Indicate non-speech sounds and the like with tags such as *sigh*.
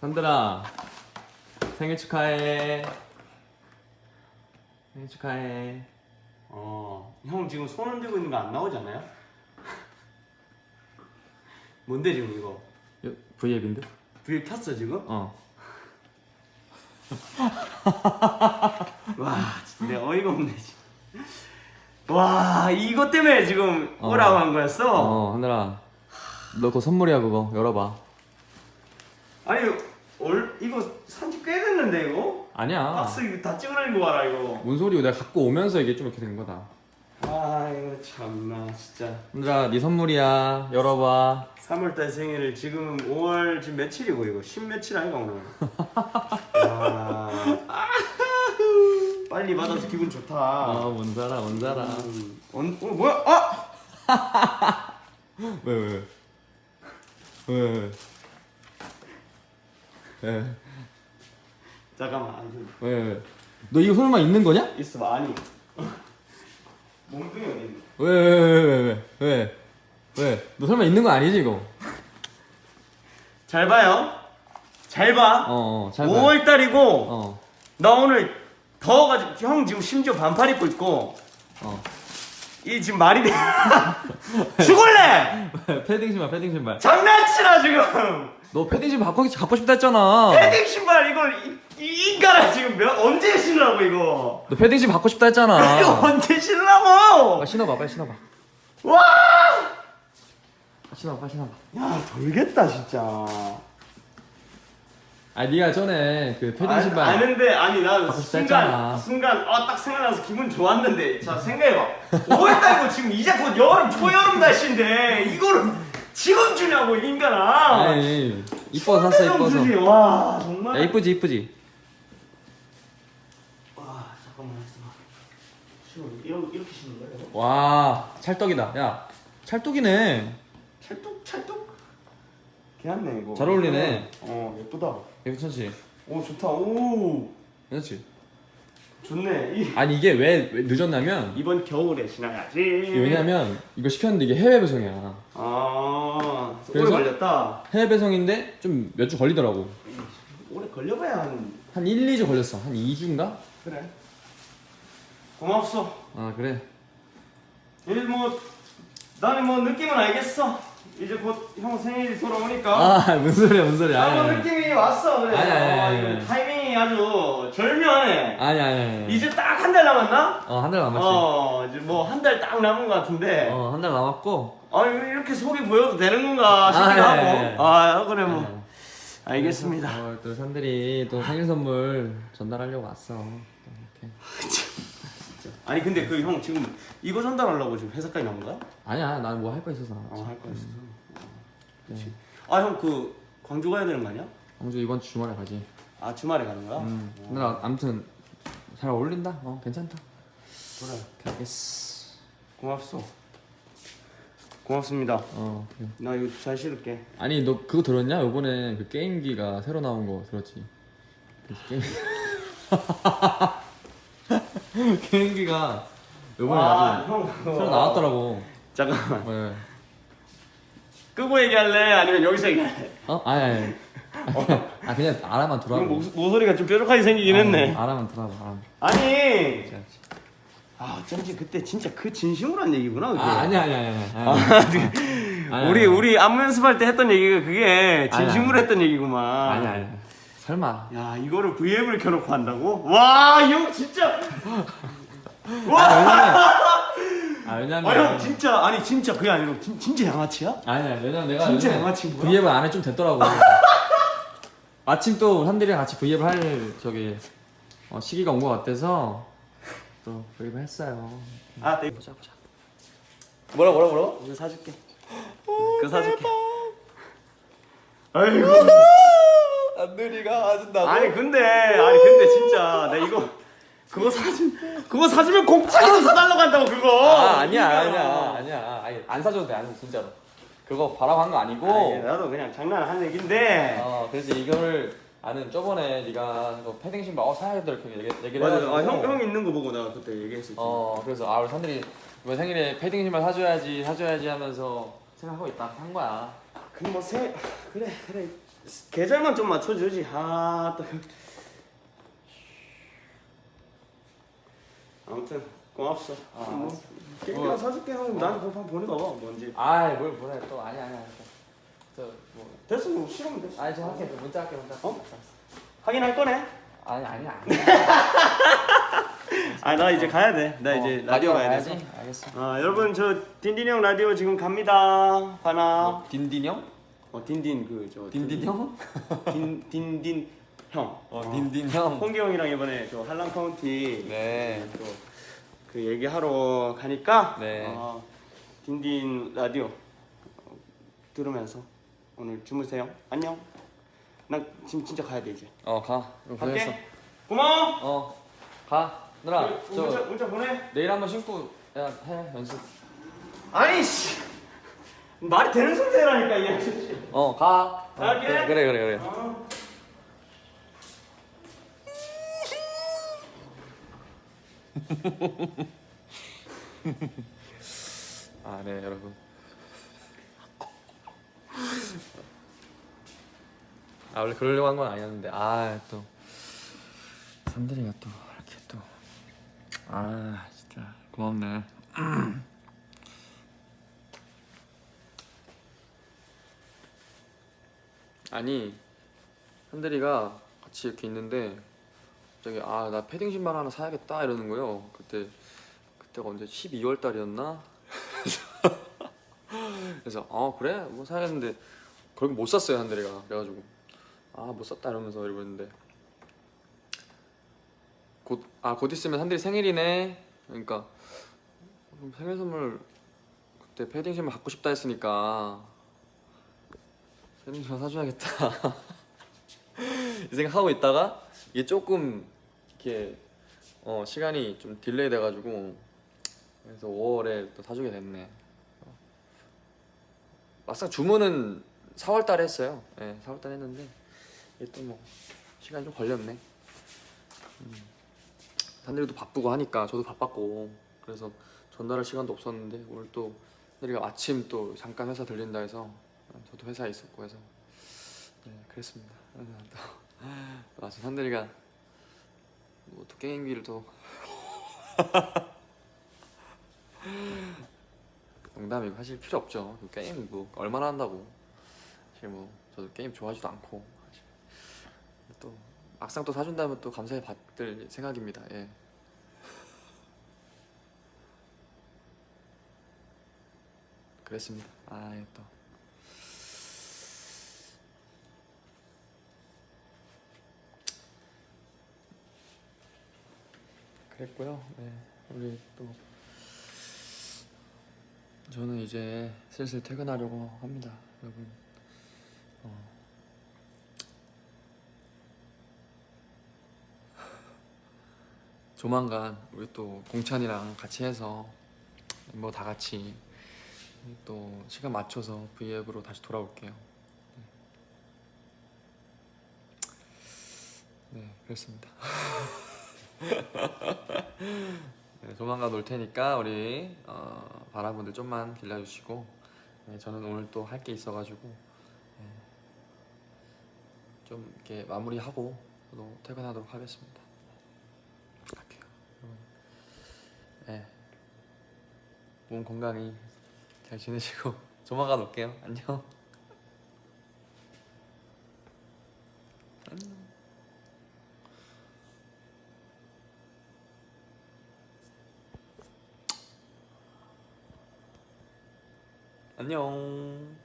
산들아 생일 축하해 생일 축하해 어, 형 지금 손 흔들고 있는 거 안 나오잖아요? *laughs* 뭔데 지금 이거? V앱인데? 불 켰어 지금? 어 *laughs* 와, 진짜 어이가 없네 지금. 와, 이것 때문에 지금 어. 오라고 한 거였어? 어, 하늘아 너 그거 선물이야 그거 열어봐 아니, 올 이거 산지 꽤 됐는데 이거? 아니야. 박스 이거 다 찍어내고 와라 이거. 뭔 소리고 내가 갖고 오면서 이게 좀 이렇게 된 거다. 아, 이거 참나 진짜. 하늘아 네 선물이야. 열어봐. 3월달 생일을 지금 5월 지금 며칠이고 이거? 10 며칠 아닌가 오늘? 와 *laughs* 빨리 받아서 기분 좋다. 어뭔 살아 뭔 살아 음, 어, 어 뭐야? 아! *laughs* 왜 왜 왜 왜 왜? 왜? 잠깐만 아니, 왜? 왜? 너 이거 설마 있는 거냐? 있어봐 아니 몽둥이 어디 있네 왜왜 왜 왜 왜 왜? 왜? 너 설마 있는 거 아니지 이거? 잘 봐요 잘 봐 어 어 잘 봐. 5월 달이고 어 나 오늘 더워가지고 형 지금 심지어 반팔 입고 있고 어. 이 지금 말이 돼 *laughs* 죽을래 *laughs* 패딩 신발 패딩 신발. 장난치나 지금 너 패딩 신발 갖고 갖고 싶다 했잖아. 패딩 신발 이걸 이, 이 인간아 지금 몇, 언제 신으라고 이거 너 패딩 신발 갖고 싶다 했잖아. *laughs* 이거 언제 신으라고 아, 신어봐 빨리 신어봐. 와! 신어봐 빨리 신어봐. 야 돌겠다 진짜 아 네가 전에 그 패딩 아, 신발. 아는데 아니 나 순간 했잖아. 순간 아 딱 생각나서 기분 좋았는데 자 생각해봐 5월달이고 지금 이제 곧 여름 초여름 날씨인데 이거를 지금 주냐고 이 인간아 아니 이뻐서 샀어 좀 이뻐서. 주지. 와 정말 야 이쁘지 이쁘지. 와 잠깐만 있어봐 신어 이렇게, 이렇게 신는 거야 이거? 와 찰떡이다. 야 찰떡이네. 찰떡 찰떡 괜찮네 이거 잘 어울리네. 어 예쁘다 괜찮지? 오 좋다 오 괜찮지? 좋네 이, 아니 이게 왜, 왜 늦었냐면 이번 겨울에 이게 왜냐면 이거 시켰는데 이게 해외 배송이야. 아 오래 그래서? 걸렸다 해외 배송인데 좀 몇 주 걸리더라고. 오래 걸려봐야 한한 1, 2주 걸렸어. 한 2주인가? 그래 고맙소 아 그래. 이뭐 나는 뭐 느낌은 알겠어 이제 곧 형 생일이 돌아오니까 아 무슨 소리야 무슨 소리야. 아, 뭐 아니 느낌이 왔어 그래 아니, 아니, 어, 아니, 아니. 타이밍이 아주 절묘하네 아니 아니. 아니. 이제 딱 한 달 남았나? 어한 달 남았지. 어 이제 뭐 한 달 딱 남은 것 같은데 어 한 달 남았고. 아니 이렇게 속이 보여도 되는 건가 싶기도 아, 예, 하고 예. 아 그래 뭐 어. 알겠습니다 어, 또 산들이 또 생일 선물 전달하려고 왔어. 또 이렇게. *laughs* 아니 근데 그 형 지금 이거 전달하려고 지금 회사까지 나온 거야? 아니야 난 뭐 할 거 있어서. 나왔지. 아할 거 있어 네. 아형 그 광주 가야 되는 거 아니야? 광주 이번 주 주말에 가지. 아 주말에 가는 거야? 음. 근데 나 아무튼 잘 어울린다. 어 괜찮다. 그래 알겠어. 고맙소 고맙습니다 어 그래. 나 이거 잘 실을게 아니 너 그거 들었냐? 요번에 그 게임기가 새로 나온 거 들었지? 그 게임 *laughs* *laughs* 게임기가 요번에 아주 형 새로 나왔더라고. 잠깐만 네. 끄고 얘기할래? 아니면 여기서 얘기할래? 어? 아니 아니. *laughs* 아 그냥 알아만 들어봐. 목, 모서리가 좀 뾰족하게 생기긴 했네 알아만. 알아만. 아니. 아 어쩐지 그때 진짜 그 진심으로 한 얘기구나 그게 아 아니 아니 아니 아니. 아, 아니, 아니, 우리 아니. 우리 안무 연습할 때 했던 얘기가 그게 진심으로 아니. 했던 얘기구만 아니 아니. 설마. 야 이거를 V앱을 켜놓고 한다고? 와이형 진짜 아 왜냐면. 아 형 진짜 아니 진짜 그게 아니고 진, 진짜 양아치야? 아니야 왜냐면 내가 진짜 요즘에 양아치인 거야? V앱을 안 해 좀 됐더라고. *laughs* 마침 또 산들이랑 같이 V앱을 할 저기 어, 시기가 온 것 같아서 또 V앱을 했어요. 아 네. 보자 보자. 뭐라 뭐라 뭐라? 이거 사줄게 그거 사줄게 아이고 안들이가 아준다고? 아니 근데 아니 근데 진짜 나 이거 그거 사준 그거 사주면 공짜로 *laughs* 사달라고 한다고 그거 아 아니야 그러니까. 아니야 아니야 아니 안 사줘도 돼 아니 진짜로. 그거 바라고 한 거 아니고. 아니, 나도 그냥 장난한 얘긴데 어 그래서 이거를 아는 저번에 네가 그 패딩 신발 어 사야 돼 이렇게 얘기, 얘기를 맞아 해가지고. 아, 형, 형 있는 거 보고 내가 그때 얘기했었지 어 그래서 아 우리 산들이 이번 생일에 패딩 신발 사줘야지 사줘야지 하면서 생각하고 있다 한 거야. 그뭐 세... 그래 그래 계절만 좀 맞춰주지. 아 또. 아무튼 고맙소. 아, 뭐 게임 하나 사줄게 형. 나한테 그거 한번 보내봐. 뭔지. 아이 뭘 보내 또 아니 아니 아니 저뭐 됐어 뭐 싫으면 됐어. 아니 저 할게 문자 할게 문자 어? 확인할 거네. 아니 아니 아니 *laughs* 아 나 이제 가야 돼. 나 이제 라디오 가야 돼. 알겠어 아 여러분 저 딘딘 형 라디오 지금 갑니다. 하나. 뭐, 딘딘 형? 어 딘딘 그저 딘딘 형? 딘 딘딘 형. 어 딘딘 형 홍기 형이랑 이번에 저 한랑 카운티 네. 또그 얘기하러 가니까 네. 어, 딘딘 라디오 어, 들으면서 오늘 주무세요. 안녕. 나 지금 진짜 가야 돼 이제. 어가 보냈어 갈게. 고마워. 어 가 누나 문자 저 문자 보내. 내일 한번 신고 야 해 연습 아니 씨. 말이 되는 소리 해라니까 이 아저씨. 어가. 갈게. 그래 그래 그래 그래. 어. *laughs* 아네 여러분. 아 원래 그러려고 한 건 아니었는데 아 또. 산들이가 또 이렇게 또. 아 진짜. 고맙네 *clears throat* 아니 산들이가 같이 이렇게 있는데 갑자기 아 나 패딩 신발 하나 사야겠다 이러는 거예요. 그때 그때가 언제? 12월 달이었나? *laughs* 그래서 어 그래? 뭐 사야겠는데 결국 못 샀어요 한대리가. 그래가지고 아 못 샀다 이러면서 이러고 있는데. 곧 아 곧 있으면 한대리 생일이네. 그러니까 생일 선물 그때 패딩 신발 갖고 싶다 했으니까 신발 사줘야겠다 *laughs* 이 생각하고 있다가 이게 조금 이렇게 어 시간이 좀 딜레이 돼가지고 그래서 5월에 또 사주게 됐네. 막상 주문은 4월 달에 했어요. 예, 4월 달에 했는데 이게 또 뭐 시간이 좀 걸렸네. 음. 산들이도 바쁘고 하니까 저도 바빴고 그래서 전달할 시간도 없었는데 오늘 또 산들이가 아침 또 잠깐 회사 들린다 해서 저도 회사에 있었고 해서 네 그랬습니다. 그래서 또 *laughs* 마침 산들이가 뭐또 게임기를 또 *laughs* 농담이고 사실 필요 없죠. 그 게임 뭐 얼마나 한다고. 사실 뭐 저도 게임 좋아하지도 않고 사실. 또 막상 또 사준다면 또 감사히 받을 생각입니다. 예. 그랬습니다. 아, 예, 또. 그랬고요. 네, 우리 또 저는 이제 슬슬 퇴근하려고 합니다, 여러분. 어. 조만간 우리 또 공찬이랑 같이 해서 뭐 다 같이 또 시간 맞춰서 V앱으로 다시 돌아올게요. 네, 네 그렇습니다. *laughs* *laughs* 네, 조만간 올 테니까 우리 어, 바라분들 좀만 길러주시고 네, 저는 오늘 또 할 게 있어가지고 네, 좀 이렇게 마무리하고 저도 퇴근하도록 하겠습니다. 갈게요. 네, 몸 건강히 잘 지내시고 *laughs* 조만간 올게요. 안녕. 안녕. 안녕.